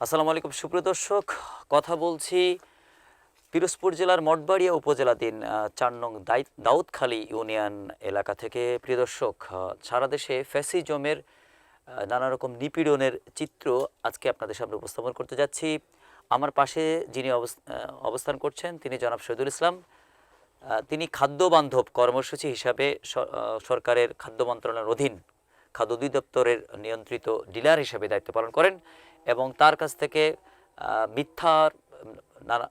আসসালামু আলাইকুম, সুপ্রিয় দর্শক। কথা বলছি পিরোজপুর জেলার মঠবাড়িয়া উপজেলাধীন চার নং দাউদখালী ইউনিয়ন এলাকা থেকে। প্রিয় দর্শক সারা দেশে ফ্যাসিজমের নানা রকম নিপীড়নের চিত্র আজকে আপনাদের সামনে উপস্থাপন করতে যাচ্ছি। আমার পাশে যিনি অবস- অবস্থান করছেন, তিনি জনাব শহীদুল ইসলাম। তিনি খাদ্য বান্ধব কর্মসূচি হিসাবে সরকারের খাদ্য মন্ত্রণালয়ের অধীন খাদ্য অধিদপ্তরের নিয়ন্ত্রিত ডিলার হিসাবে দায়িত্ব পালন করেন। এবং তার কাছ থেকে মিথ্যার, নানা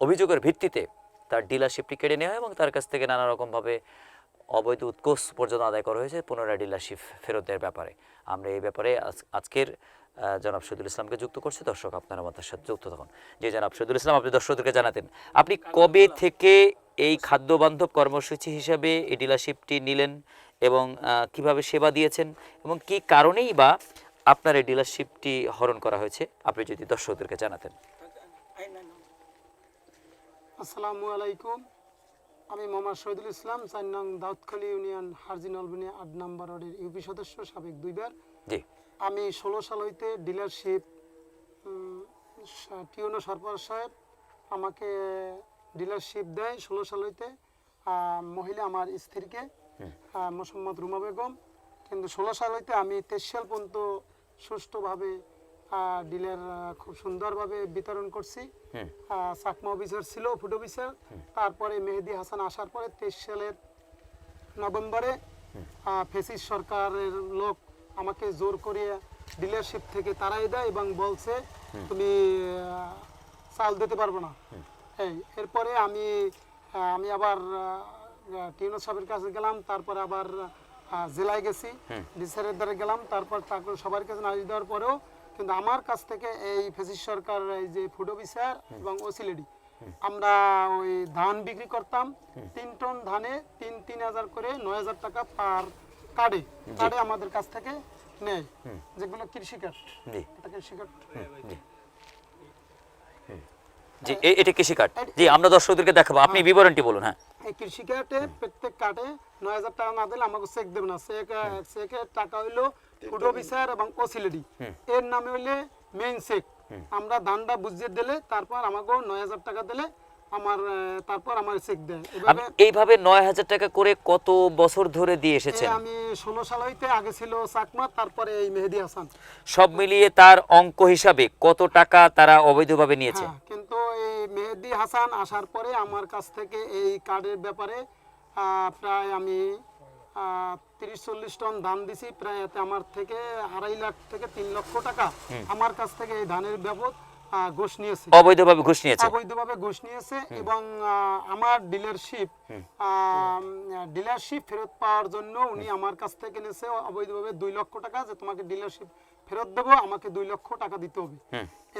অভিযোগের ভিত্তিতে তার ডিলারশিপটি কেড়ে নেওয়া হয় এবং তার কাছ থেকে নানা রকমভাবে অবৈধ উৎকোষ পর্যন্ত আদায় করা হয়েছে পুনরায় ডিলারশিপ ফেরতের ব্যাপারে। আমরা এই ব্যাপারে আজ- আজকের জনাব শহীদুল ইসলামকে যুক্ত করছি। দর্শক, আপনারা আমাদের সাথে যুক্ত থাকুন। যে জনাব শহীদুল ইসলাম, আপনি দর্শকদেরকে জানাতেন, আপনি কবে থেকে এই খাদ্য বান্ধব কর্মসূচি হিসাবে এই ডিলারশিপটি নিলেন এবং কীভাবে সেবা দিয়েছেন এবং কি কারণেই বা আপনার এই ডিলারশিপটি হরণ করা হয়েছে। আপনি যদি দর্শকদেরকে জানাতেন। আসসালামু আলাইকুম। আমি মোহাম্মদ শহীদুল ইসলাম চার নং দাউদখালী ইউনিয়ন হারজিন অলবিনী আট নম্বর ওয়ার্ডের ইউপি সদস্য সাবেক দুইবার জি। আমি ষোলো সাল হইতে ডিলারশিপ টিউনো সরকার সাহেব আমাকে ডিলারশিপ দেয় ষোলো সাল হইতে। মহিলা আমার স্ত্রীকে মোসাম্মদ রুমা বেগম। কিন্তু ষোলো সাল হইতে আমি তেইশ সাল পর্যন্ত সুষ্ঠুভাবে ডিলার খুব সুন্দরভাবে বিতরণ করছি। চাকমা অফিসার ছিল ফুড অফিসার। তারপরে মেহেদি হাসান আসার পরে তেইশ সালের নভেম্বরে ফেসিস সরকারের লোক আমাকে জোর করিয়ে ডিলারশিপ থেকে তারাই দেয় এবং বলছে তুমি চাল দিতে পারব না। এই এরপরে আমি আমি আবার টিউনো সাহেবের কাছে গেলাম তারপরে আবার জেলায় গেছি ডিসারের দ্বারা গেলাম তারপর তারপর সবার কাছে নালিশ দেওয়ার পরেও কিন্তু আমার কাছ থেকে এই ফেসিস সরকার এই যে ফুড অফিসার এবং ওসিলেডি আমরা ওই ধান বিক্রি করতাম তিন টন ধানে তিন তিন হাজার করে নয় হাজার টাকা পার কার্ডে কার্ডে আমাদের কাছ থেকে নেয় যেগুলো কৃষি কার্ড। জি। এটা কৃষি কার্ড। জি। জি এটা কৃষি কার্ড। জি আমরা দর্শকদেরকে দেখাবো। আপনি বিবরণটি বলুন হ্যাঁ। এই কৃষি কার্ডে প্রত্যেক কার্ডে নয় হাজার টাকা না দিলে আমাকে চেক দেবে না। চেক চেকের টাকা হইল ফুড অফিসার এবং ওসিলেডি এর নামে হইলে মেইন চেক আমরা ধানটা বুঝিয়ে দিলে তারপর আমাকে নয় হাজার টাকা দিলে আমার তারপর আমার চেক দেয়। এইভাবে নয় হাজার টাকা করে কত বছর ধরে দিয়ে এসেছেন? আমি ষোলো সাল হইতে আগে ছিল চাকমা তারপরে এই মেহেদি হাসান। সব মিলিয়ে তার অঙ্ক হিসাবে কত টাকা তারা অবৈধভাবে নিয়েছে? হ্যাঁ মেহেদি হাসান আসার পরে আমার কাছ থেকে এই কার্ডের ব্যাপারে প্রায় আমি তিরিশ চল্লিশ টন ধান দিছি। প্রায় এতে আমার থেকে আড়াই লাখ থেকে তিন লক্ষ টাকা আমার কাছ থেকে এই ধানের আহ, ঘুষ নিয়েছে। অবৈধভাবে ঘুষ নিয়েছে? অবৈধভাবে ঘুষ নিয়েছে এবং আমার ডিলারশিপ ডিলারশিপ ফেরত পাওয়ার জন্য উনি আমার কাছ থেকে নিয়েছে অবৈধভাবে দুই লক্ষ টাকা যে তোমাকে ডিলারশিপ ফেরত দেবো আমাকে দুই লক্ষ টাকা দিতে হবে।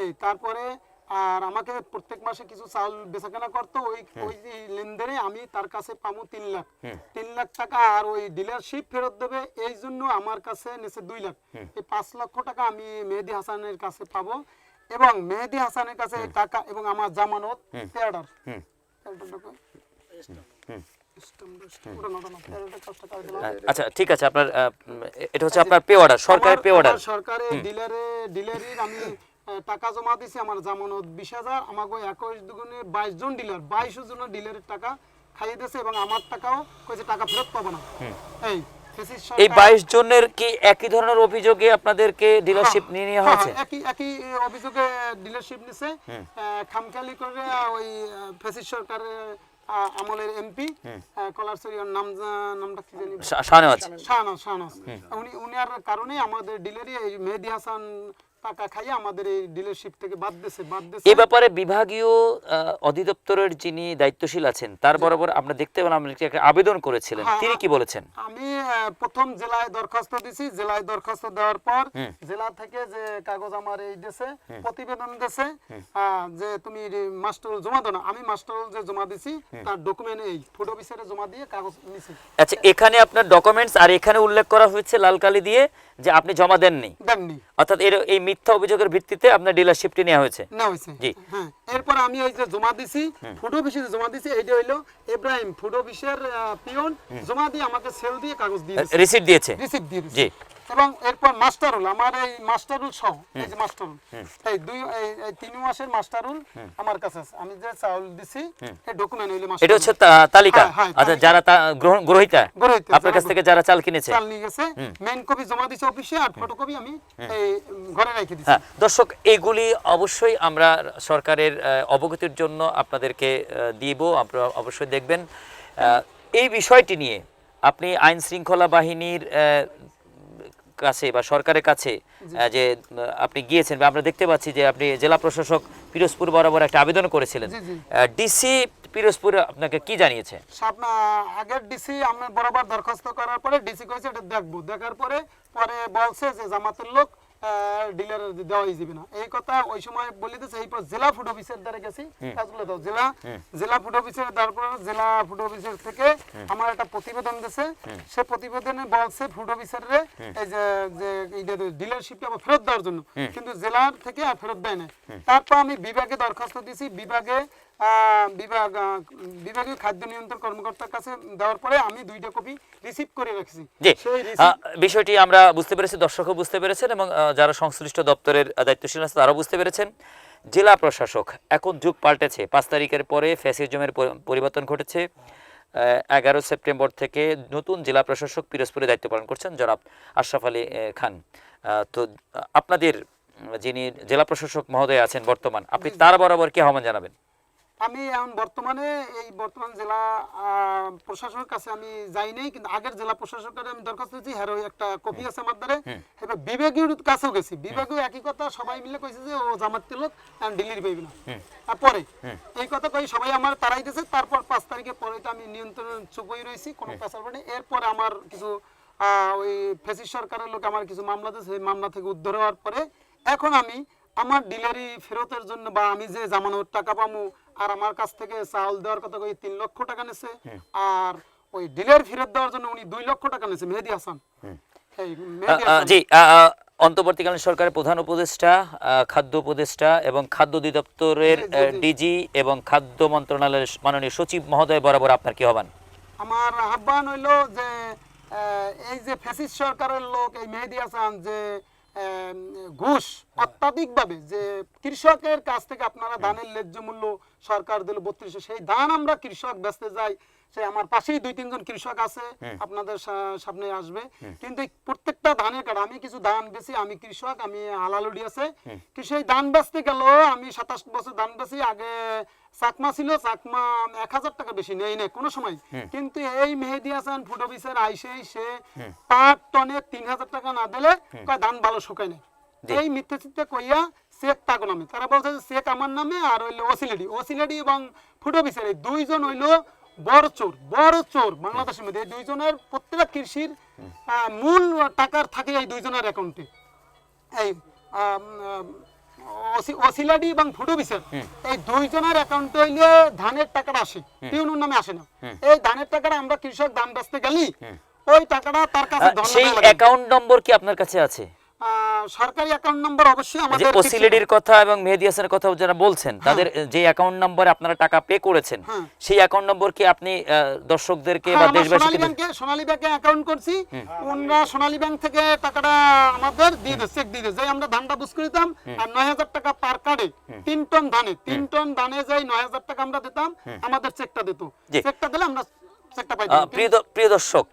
এই তারপরে আর আমাকে প্রত্যেক মাসে কিছু চাল বেচাকেনা করতো ওই ওই লেনদেনে আমি তার কাছে পাবো তিন লাখ। তিন লাখ টাকা আর ওই ডিলারশিপ ফেরত দেবে এই জন্য আমার কাছে নিচে দুই লাখ। এই পাঁচ লক্ষ টাকা আমি মেহেদি হাসানের কাছে পাবো এবং মেহেদি হাসানের কাছে টাকা এবং আমার জামানত তেয়াডার আচ্ছা ঠিক আছে আপনার এটা হচ্ছে আপনার পে অর্ডার সরকারের পে অর্ডার সরকারের ডিলারে ডিলারির আমি টাকা জমা দিছি আমার জামানত বিশ হাজার আমাকে একুশ দুগুণে বাইশ জন ডিলার বাইশ জন ডিলারের টাকা খাইয়ে দিয়েছে এবং আমার টাকাও কইছে টাকা ফেরত পাবো না। এই এই বাইশ জনের কি একই ধরনের অভিযোগে আপনাদেরকে ডিলারশিপ হ্যাঁ, নিয়ে নেওয়া হ্যাঁ, হয়েছে একই একই অভিযোগে ডিলারশিপ নিছে। খামখালি করে ওই আহ, ফেসিস সরকারের আমলের এমপি কলারসরিয়ার নাম নামটা কি জানি? শাহনাজ শাহনাজ উনি উনার কারণে আমাদের ডিলারি এই মেহেদি হাসান টাকা খাইয়ে আমাদের এই ডিলারশিপ থেকে বাদ দিয়েছে বাদ দিয়েছে। এই ব্যাপারে বিভাগীয় অধিদপ্তরের যিনি দায়িত্বশীল আছেন তার বরাবর আমরা দেখতে পেলাম আপনি একটা আবেদন করেছিলেন। হ্যাঁ, তিনি কি বলেছেন? আমি প্রথম জেলায় দরখাস্ত দিছি। জেলায় দরখাস্ত দেওয়ার পর জেলা থেকে যে কাগজ আমার এই দেশে প্রতিবেদন দেশে যে তুমি মাস্টার জমা দাও আমি মাস্টার যে জমা দিছি তার ডকুমেন্ট এই ফুড অফিসারে জমা দিয়ে কাগজ নিছি। আচ্ছা এখানে আপনার ডকুমেন্টস আর এখানে উল্লেখ করা হয়েছে লাল কালি দিয়ে। যে আপনি জমা দেননি। দেননি। অর্থাৎ এর এই মিথ্যা অভিযোগের ভিত্তিতে আপনার ডিলারশিপটি নেওয়া হয়েছে। না হয়েছে। জি। হ্যাঁ এরপর আমি ওই যে জমা দিছি ফুড অফিসে জমা দিছি এইটা হইল ইব্রাহিম ফুড অফিসের পিয়ন জমা দিয়ে আমাকে সেল দিয়ে কাগজ দিয়ে রিসিট দিয়েছে। রিসিট দিয়ে জি। এবং এরপর মাস্টারুল আমার এই মাস্টারুল সহ এই যে মাস্টারুল এই দুই এই তিন মাসের মাস্টারুল আমার কাছে আছে। আমি যে চাউল দিছি এই ডকুমেন্ট হইলে এটা হচ্ছে তালিকা? হ্যাঁ, হ্যাঁ, আচ্ছা যারা গ্রহিতা? আপনার কাছ থেকে যারা চাল কিনেছে? চাল নিয়ে গেছে মেইন কপি জমা দিছে অফিসে আর ফটোকপি আমি এই ঘরে রেখে দিছি। হ্যাঁ দর্শক এগুলি অবশ্যই আমরা সরকারের অবগতির জন্য আপনাদেরকে দিব। আপনারা অবশ্যই দেখবেন। আহ, এই বিষয়টি নিয়ে আপনি আইন শৃঙ্খলা বাহিনীর কাছে বা সরকারের কাছে যে আপনি গিয়েছেন বা আমরা দেখতে পাচ্ছি যে আপনি জেলা প্রশাসক পিরোজপুর বরাবর একটা আবেদন করেছিলেন। ডিসি পিরোজপুর আপনাকে কি জানিয়েছে? আপনার আগের ডিসি আমি বরাবর দরখাস্ত করার পরে ডিসি কয়েছে এটা দেখব। দেখার পরে পরে বলছে যে জামাতের লোক ডিলার দেওয়াই যাবে না। এই কথা ওই সময় বলে দিয়েছে এই জেলা ফুড অফিসের দ্বারা গেছি। কাজগুলো দাও। জেলা জেলা ফুড অফিসের তারপর জেলা ফুড অফিসের থেকে আমার একটা প্রতিবেদন দিয়েছে। সে প্রতিবেদনে বলছে ফুড অফিসারে এই যে যে ডিলারশিপটা আবার ফেরত দেওয়ার জন্য। কিন্তু জেলার থেকে আর ফেরত দেয় না। তারপর আমি বিভাগে দরখাস্ত দিয়েছি। বিভাগে বিভাগ বিভাগীয় খাদ্য নিয়ন্ত্রণ কর্মকর্তার কাছে দেওয়ার পরে আমি দুইটা কপি রিসিভ করে রাখছি। বিষয়টি আমরা বুঝতে পেরেছি দর্শকও বুঝতে পেরেছেন এবং যারা সংশ্লিষ্ট দপ্তরের দায়িত্বশীল আছে তারাও বুঝতে পেরেছেন। জেলা প্রশাসক এখন যুগ পাল্টেছে। পাঁচ তারিখের পরে ফ্যাসিজমের পরি- পরিবর্তন ঘটেছে। এগারো সেপ্টেম্বর থেকে নতুন জেলা প্রশাসক পিরোজপুরে দায়িত্ব পালন করছেন জনাব আশরাফ আলী খান। তো আপনাদের যিনি জেলা প্রশাসক মহোদয় আছেন বর্তমান আপনি তার বরাবর কি আহ্বান জানাবেন? আমি এখন বর্তমানে এই বর্তমান জেলা আহ, প্রশাসকের কাছে আমি যাই নাই কিন্তু আগের জেলা প্রশাসকের আমি দরখাস্ত দিয়েছি হ্যাঁ ওই একটা কপি আছে আমার দ্বারে। এবার বিভাগীয় কাছেও গেছি। বিভাগীয় একই কথা সবাই মিলে কইছে যে ও জামাতের লোক ডিলিট পাইবে না। আর পরে এই কথা কই সবাই আমার তারাই দিয়েছে তারপর পাঁচ তারিখে পরে তো আমি নিয়ন্ত্রণ চুপ হয়ে রয়েছি কোনো পেশার পড়ে এরপরে আমার কিছু ওই ফেসিস সরকারের লোক আমার কিছু মামলা দিয়েছে সেই মামলা থেকে উদ্ধার হওয়ার পরে এখন আমি আমার ডিলারি ফেরতের জন্য বা আমি যে জামানোর টাকা পামু আর আমার কাছ থেকে চাউল দেওয়ার কথা কই তিন লক্ষ টাকা নেছে। আর ওই ডিলার ফেরত দেওয়ার জন্য উনি দুই লক্ষ টাকা নেছে মেহেদি হাসান। হাসান। জি অন্তর্বর্তীকালীন সরকারের প্রধান উপদেষ্টা খাদ্য উপদেষ্টা এবং খাদ্য অধিদপ্তরের। ডিজি এবং খাদ্য মন্ত্রণালয়ের মাননীয় সচিব মহোদয় বরাবর আপনার কি হবান আমার আহ্বান হইল যে এই যে ফ্যাসিস সরকারের লোক এই মেহেদি হাসান যে ঘুষ অত্যাধিকভাবে যে কৃষকের কাছ থেকে আপনারা ধানের ন্যায্য মূল্য সরকার দিল বত্রিশ সেই ধান আমরা কৃষক বেচতে যাই সে আমার পাশেই দুই তিনজন কৃষক আছে আপনাদের সামনে আসবে। কিন্তু প্রত্যেকটা ধানের কার্ড আমি কিছু ধান বেশি আমি কৃষক আমি হালালুডি আছে। কি সেই ধান বেচতে গেল আমি সাতাশ বছর ধান বেশি আগে চাকমা ছিল চাকমা এক হাজার টাকা বেশি নেই নেই কোনো সময়। কিন্তু এই মেহেদি হাসান ফুড অফিসার আইসে সে পাঁচ টনে তিন হাজার টাকা না দিলে ধান ভালো শুকায় নেই। এই মিথ্যে চিত্তে কইয়া চেক তাকে নামে তারা বলছে চেক আমার নামে আর হইল ওসিলেডি ওসিলেডি এবং ফুড অফিসার এই দুইজন হইল বড় চোর বড় চোর। বাংলাদেশের মধ্যে এই দুইজনের প্রত্যেকটা কৃষির মূল টাকার থাকে এই দুইজনের অ্যাকাউন্টে এই ওসিলাডি এবং ফুড অফিসার এই দুইজনের অ্যাকাউন্টে হইলে ধানের টাকাটা আসে পিউনুর নামে আসে না। এই ধানের টাকাটা আমরা কৃষক দাম বেচতে গেলি ওই টাকাটা তার কাছে সেই অ্যাকাউন্ট নম্বর কি আপনার কাছে আছে? সরকারি অ্যাকাউন্ট নাম্বার অবশ্যই আমাদের কিছু- কথা এবং মেহেদি হাসানের কথা যারা বলছেন তাদের যে অ্যাকাউন্ট নম্বরে আপনারা টাকা পে করেছেন হ্যাঁ। সেই অ্যাকাউন্ট নম্বর কি আপনি দর্শকদেরকে হ্যাঁ, বা দেশবাসীকে ব্যাংকে সোনালী ব্যাংকে অ্যাকাউন্ট করছি। ওনারা সোনালী ব্যাংক থেকে টাকাটা আমাদের দিয়ে দেয় চেক দিয়ে দেয়। যে আমরা ধানটা বুঝ করে দিতাম আর নয় হাজার টাকা পার কার্ডে তিন টন ধানে তিন টন ধানে যাই নয় হাজার টাকা আমরা দিতাম আমাদের চেকটা দিত। চেকটা দিলে আমরা চেকটা পাইতাম। প্রিয় দর্শক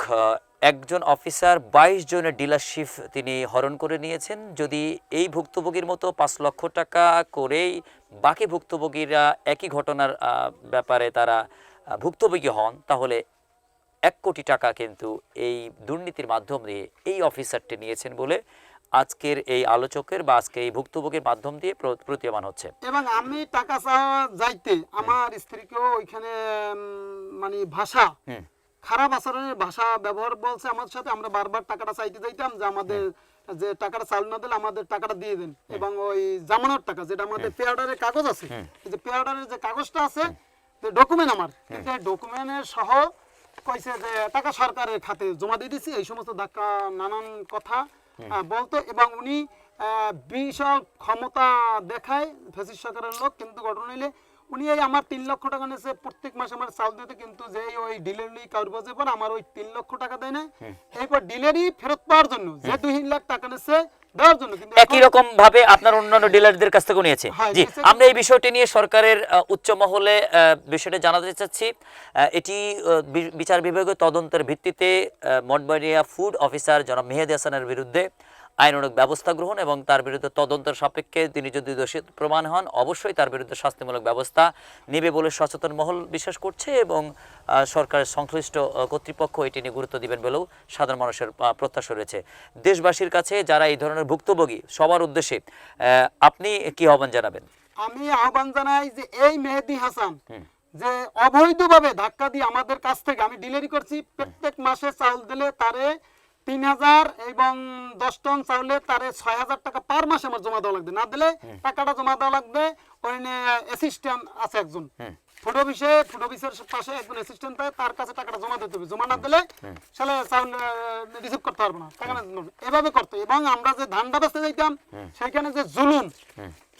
একজন অফিসার বাইশ জনের ডিলারশিপ তিনি হরণ করে নিয়েছেন। যদি এই ভুক্তভোগীর মতো পাঁচ লক্ষ টাকা করেই বাকি ভুক্তভোগীরা একই ঘটনার ব্যাপারে তারা ভুক্তভোগী হন তাহলে এক কোটি টাকা কিন্তু এই দুর্নীতির মাধ্যম দিয়ে এই অফিসারটি নিয়েছেন বলে আজকের এই আলোচকের বা আজকে এই ভুক্তভোগীর মাধ্যম দিয়ে প্রতীয়মান হচ্ছে। এবং আমি টাকা চাওয়া যাইতে আমার স্ত্রীকেও ওইখানে মানে ভাষা। খারাপ আচরণের ভাষা ব্যবহার বলছে আমার সাথে আমরা বারবার টাকাটা চাইতে যাইতাম যে আমাদের যে টাকাটা চাল না দিলে আমাদের টাকাটা দিয়ে দেন। এবং ওই জামানোর টাকা যেটা আমাদের পে অর্ডারের কাগজ আছে যে পে অর্ডারের যে কাগজটা আছে ডকুমেন্ট আমার ডকুমেন্টের সহ কইছে যে টাকা সরকারের খাতে জমা দিয়ে দিছি এই সমস্ত ধাক্কা নানান কথা বলতো। এবং উনি বিশাল ক্ষমতা দেখায় ফেসিস সরকারের লোক কিন্তু ঘটনা হইলে উনি এই আমার তিন লক্ষ টাকা নিয়েছে প্রত্যেক মাসে আমার চাউল দিতে কিন্তু যে ওই ডিলেরি যে পর আমার ওই তিন লক্ষ টাকা দেয় না এরপর ডিলেরি ফেরত পাওয়ার জন্য যে দুই লাখ টাকা কিন্তু একই রকম ভাবে আপনার অন্যান্য ডিলারদের কাছ থেকে নিয়েছে। হ্যাঁ, জি নিয়েছে। আমরা এই বিষয়টি নিয়ে সরকারের উচ্চ মহলে বিষয়টা জানাতে চাচ্ছি। এটি বিচার বিভাগীয় তদন্তের ভিত্তিতে মঠবাড়িয়া ফুড অফিসার জনাব মেহেদি হাসানের বিরুদ্ধে আইনানুগ ব্যবস্থা গ্রহণ এবং তার বিরুদ্ধে তদন্তের সাপেক্ষে তিনি যদি দোষী প্রমাণ হন অবশ্যই তার বিরুদ্ধে শাস্তিমূলক ব্যবস্থা নেবে বলে সচেতন মহল বিশ্বাস করছে এবং সরকারের সংশ্লিষ্ট কর্তৃপক্ষ এটি নিয়ে গুরুত্ব দিবেন বলেও সাধারণ মানুষের প্রত্যাশা রয়েছে। দেশবাসীর কাছে যারা এই ধরনের ভুক্তভোগী সবার উদ্দেশ্যে আপনি কি আহ্বান জানাবেন? আমি আহ্বান জানাই যে এই মেহেদি হাসান যে অবৈধভাবে ধাক্কা দিয়ে আমাদের কাছ থেকে আমি ডিলিভারি করছি প্রত্যেক মাসে চাউল দিলে তারে তিন হাজার এবং দশ টন চাউলে তারে ছয় হাজার টাকা পার মাসে আমার জমা দেওয়া লাগবে। না দিলে টাকাটা জমা দেওয়া লাগবে। ওই অ্যাসিস্ট্যান্ট আছে একজন। ফুড অফিসে ফুড অফিসের পাশে একজন অ্যাসিস্ট্যান্ট থাকে তার কাছে টাকাটা জমা দিতে হবে। জমা না দিলে সালে চাউল রিসিভ করতে পারব না। টাকা না এভাবে করতে এবং আমরা যে ধানটা বেচতে যাইতাম সেখানে যে জুলুম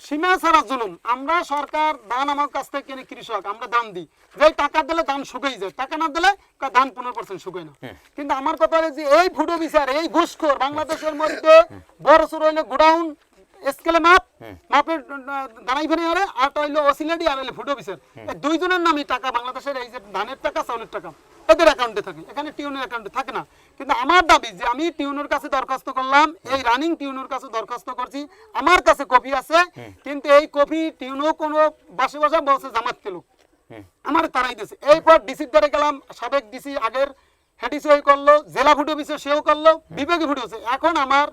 সীমা ছাড়া জুলুম আমরা সরকার ধান আমার কাছ থেকে কিনে কৃষক আমরা ধান দিই। যে টাকা দিলে ধান শুকাই যায় টাকা না দিলে ধান পনেরো পার্সেন্ট শুকায় না। কিন্তু আমার কথা হলো যে এই ফুটো বিচার এই ঘুষখোর বাংলাদেশের মধ্যে বড় সড় হইলে গোডাউন স্কেলে মাপ মাপের দাঁড়াই ফেলে আরে আর হইল অসিলেডি আর হইল ফুটো বিচার এই দুইজনের নামই টাকা বাংলাদেশের এই যে ধানের টাকা চাউলের টাকা এদের অ্যাকাউন্টে থাকে। এখানে টিউনের অ্যাকাউন্টে থাকে না। কিন্তু আমার দাবি যে আমি টিউনের কাছে দরখাস্ত করলাম এই রানিং টিউনের কাছে দরখাস্ত করছি আমার কাছে কপি আছে কিন্তু এই কপি টিউনও কোনো বাসে বাসা বলছে জামাত লোক। আমার তারাই দিয়েছে এরপর ডিসির দ্বারা গেলাম সাবেক ডিসি আগের হেডিসি ওই করল জেলা ফুটে অফিসে সেও করল বিভাগে ফুটে এখন আমার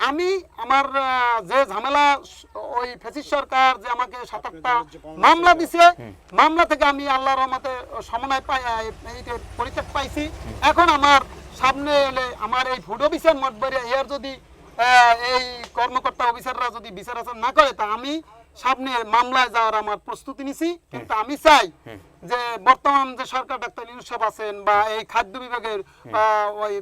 আমি আমার যে ঝামেলা, ওই ফেসিস সরকার যে আমাকে সাত আটটা মামলা দিছে, মামলা থেকে আমি আল্লাহর রহমতে সমন্বয় পাই পরিত্যাগ পাইছি। এখন আমার সামনে এলে আমার এই ফুড অফিসার মঠবাড়িয়া এর যদি এই কর্মকর্তা অফিসাররা যদি বিচার আচার না করে, তা আমি সামনে মামলায় যাওয়ার আমার প্রস্তুতি নিছি। কিন্তু আমি চাই যে বর্তমান যে সরকার ডাক্তার ইউনুস আছেন বা এই খাদ্য বিভাগের ওই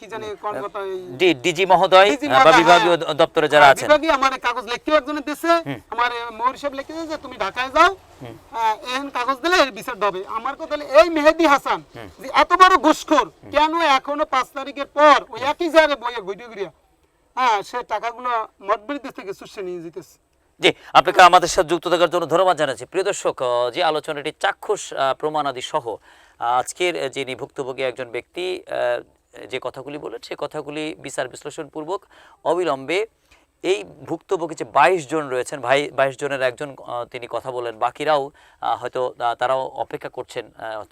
কি জানি কর্মকর্তা এই ডি ডিজি মহোদয় বা বিভাগীয়। দপ্তরে যারা আছেন। বিভাগীয় আমার কাগজ লিখতেও একজনের দিছে আমার ময়ূর সাহেব লিখেছে যে তুমি ঢাকায় যাও। এহেন কাগজ দিলে এর বিচার হবে। আমার কথা এই মেহেদি হাসান যে এত বড় ঘুষখোর কেন এখনও পাঁচ তারিখের পর ওই একই জায়গায় বইয়ে ঘুরিয়ে ঘুরিয়ে হ্যাঁ সে টাকাগুলো মঠবাড়ির থেকে শুষে নিয়ে যেতেছে। জি আপনাকে আমাদের সাথে যুক্ত থাকার জন্য ধন্যবাদ জানাচ্ছি। প্রিয় দর্শক যে আলোচনাটি চাক্ষুষ প্রমাণাদি সহ আজকের যিনি ভুক্তভোগী একজন ব্যক্তি যে কথাগুলি বলেন সেই কথাগুলি বিচার বিশ্লেষণপূর্বক অবিলম্বে এই ভুক্তভোগী যে বাইশ জন রয়েছেন, ভাই, বাইশ জনের একজন তিনি কথা বলেন, বাকিরাও হয়তো তারাও অপেক্ষা করছেন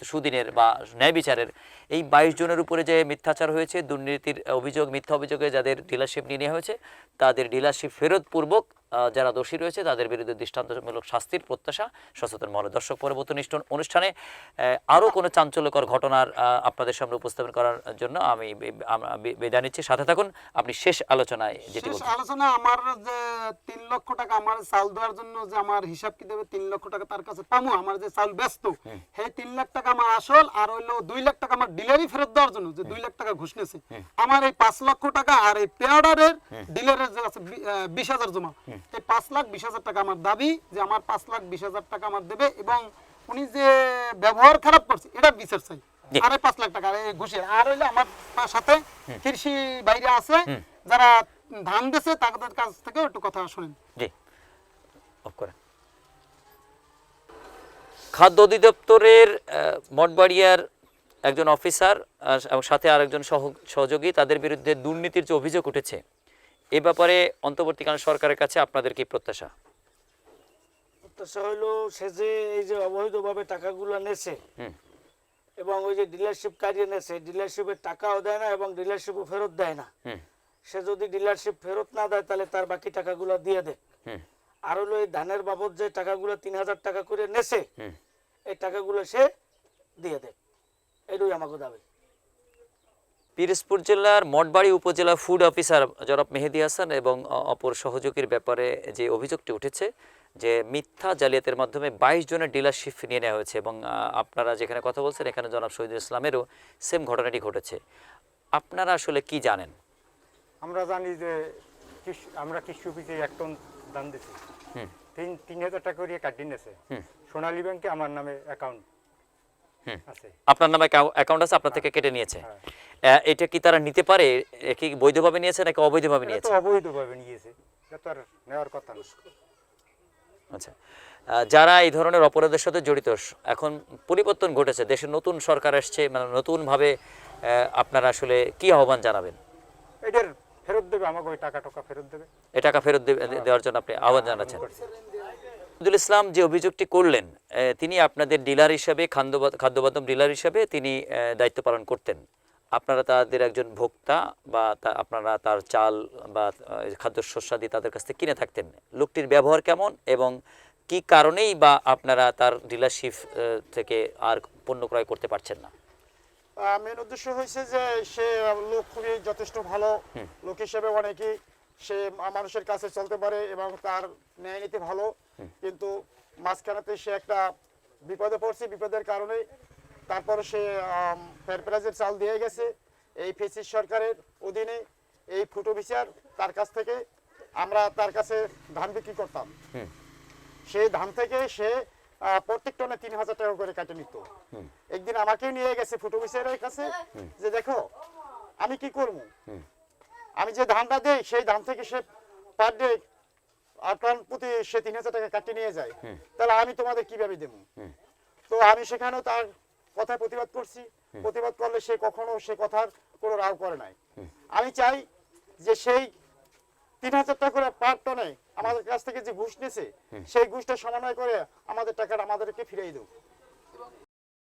সুদিনের বা ন্যায় বিচারের। এই বাইশ জনের উপরে যে মিথ্যাচার হয়েছে, দুর্নীতির অভিযোগ, মিথ্যা অভিযোগে যাদের ডিলারশিপ নিয়ে নেওয়া হয়েছে, তাদের ডিলারশিপ ফেরতপূর্বক যারা দোষী রয়েছে তাদের বিরুদ্ধে দৃষ্টান্তমূলক শাস্তির প্রত্যাশা সচেতন মহলে। দর্শক পরবর্তী অনুষ্ঠানে আরও কোনো চাঞ্চল্যকর ঘটনার আপনাদের সামনে উপস্থাপন করার জন্য আমি বে- আমরা বে- বিদায় নিচ্ছি। সাথে থাকুন আপনি শেষ আলোচনায় যেটি আলোচনা আমার যে তিন লক্ষ টাকা আমার চাল দেওয়ার জন্য যে আমার হিসাব কি দেবে তিন লক্ষ টাকা তার কাছে পাবো আমার যে চাল ব্যস্ত সেই তিন লাখ টাকা আমার আসল আর হইল দুই লাখ টাকা আমার ডিলারি ফেরত দেওয়ার জন্য যে দুই লাখ টাকা ঘুষ নিয়েছে। আমার এই পাঁচ লক্ষ টাকা আর এই পেয়ার্ডারের ডিলারের যে আছে বিশ হাজার জমা। এই পাঁচ লাখ বিশ হাজার টাকা আমার দাবি যে আমার পাঁচ লাখ বিশ হাজার টাকা আমার দেবে এবং উনি যে ব্যবহার খারাপ করছে এটা বিচার চাই। আরে পাঁচ লাখ টাকা ঘুষের। আর হইলে আমার সাথে কৃষি বাইরে আছে যারা ধান দিছে তাদের কাছ থেকে একটু কথা শুনেন। জি। অফ করেন খাদ্য অধিদপ্তরের মঠবাড়িয়ার একজন অফিসার এবং সাথে আরেকজন সহ- সহযোগী তাদের বিরুদ্ধে দুর্নীতির যে অভিযোগ উঠেছে এ ব্যাপারে অন্তর্বর্তীকালীন সরকারের কাছে আপনাদের কি প্রত্যাশা? প্রত্যাশা হইল সে যে এই যে অবৈধভাবে টাকাগুলো নেছে এবং ওই যে ডিলারশিপ কারিয়ে নেছে ডিলারশিপের টাকাও দেয় না এবং ডিলারশিপও ফেরত দেয় না। সে যদি ডিলারশিপ ফেরত না দেয় তাহলে তার বাকি টাকাগুলো দিয়ে দেয় আর হলো এই ধানের বাবদ যে টাকাগুলো তিন হাজার টাকা করে নেছে এই টাকাগুলো সে দিয়ে দেয় এটাই আমাকে দাবি। পিরোজপুর জেলার মঠবাড়ি উপজেলা ফুড অফিসার জনাব মেহেদি হাসান এবং অপর সহযোগীর ব্যাপারে যে অভিযোগটি উঠেছে যে মিথ্যা জালিয়াতের মাধ্যমে বাইশ জনের ডিলারশিপ নিয়ে নেওয়া হয়েছে এবং আপনারা যেখানে কথা বলছেন এখানে জনাব শহীদুল ইসলামেরও সেম ঘটনাটি ঘটেছে। আপনারা আসলে কি জানেন? আমরা জানি যে আমরা কৃষি অফিসে এক টন দাম দিচ্ছি তিন তিন হাজার টাকা করে কাটি কাটি নেছে সোনালী ব্যাংকে আমার নামে অ্যাকাউন্ট আপনার নামে অ্যাকাউন্ট আছে আপনার থেকে কেটে নিয়েছে। হ্যাঁ। এটা কি তারা নিতে পারে? কি বৈধভাবে নিয়েছে নাকি অবৈধভাবে নিয়েছে? অবৈধভাবে নিয়েছে। এটা তো আর নেওয়ার কথা আচ্ছা। যারা এই ধরনের অপরাধের সাথে জড়িত এখন পরিবর্তন ঘটেছে। দেশে নতুন সরকার আসছে মানে নতুনভাবে আপনারা আসলে কি আহ্বান জানাবেন? এটার ফেরত দেবে আমাকে ওই টাকা টাকা ফেরত দেবে। এ টাকা ফেরত দেওয়ার জন্য আপনি আহ্বান জানাচ্ছেন। আব্দুল ইসলাম যে অভিযোগটি করলেন তিনি আপনাদের ডিলার হিসাবে খাদ্য খাদ্যবাদম ডিলার হিসাবে তিনি দায়িত্ব পালন করতেন। আপনারা তাদের একজন ভোক্তা বা আপনারা তার চাল বা খাদ্যশস্যাদি তাদের কাছ থেকে কিনে থাকতেন। লোকটির ব্যবহার কেমন এবং কি কারণেই বা আপনারা তার ডিলারশিপ থেকে আর পণ্য ক্রয় করতে পারছেন না? মেন উদ্দেশ্য হয়েছে যে সে লোক খুবই যথেষ্ট ভালো লোক হিসেবে অনেকেই সে মানুষের কাছে চলতে পারে এবং তার ন্যায় নীতি ভালো। কিন্তু মাঝখানেতে সে একটা বিপদে পড়ছে বিপদের কারণে। তারপর সে ফের প্রাইজের চাল দিয়ে গেছে এই ফেসিস সরকারের অধীনে এই ফুটো বিচার তার কাছ থেকে। আমরা তার কাছে ধান বিক্রি করতাম। সেই ধান থেকে সে প্রত্যেক টনে তিন হাজার টাকা করে কাটে নিত। একদিন আমাকেও নিয়ে গেছে ফুটো বিচারের কাছে যে দেখো আমি কি করব? আমি যে ধানটা দেই সেই ধান থেকে সে পার ডে টন প্রতি সে তিন হাজার টাকা কাটিয়ে নিয়ে যায়। তাহলে আমি তোমাদের কীভাবে দেবো? তো আমি সেখানেও তার কথা প্রতিবাদ করছি। প্রতিবাদ করলে সে কখনো সে কথার কোনো রাও করে নাই। আমি চাই যে সেই তিন হাজার টাকা করে পার টনে আমাদের কাছ থেকে যে ঘুষ নিয়েছে সেই ঘুষটা সমন্বয় করে আমাদের টাকাটা আমাদেরকে ফিরিয়ে দেবো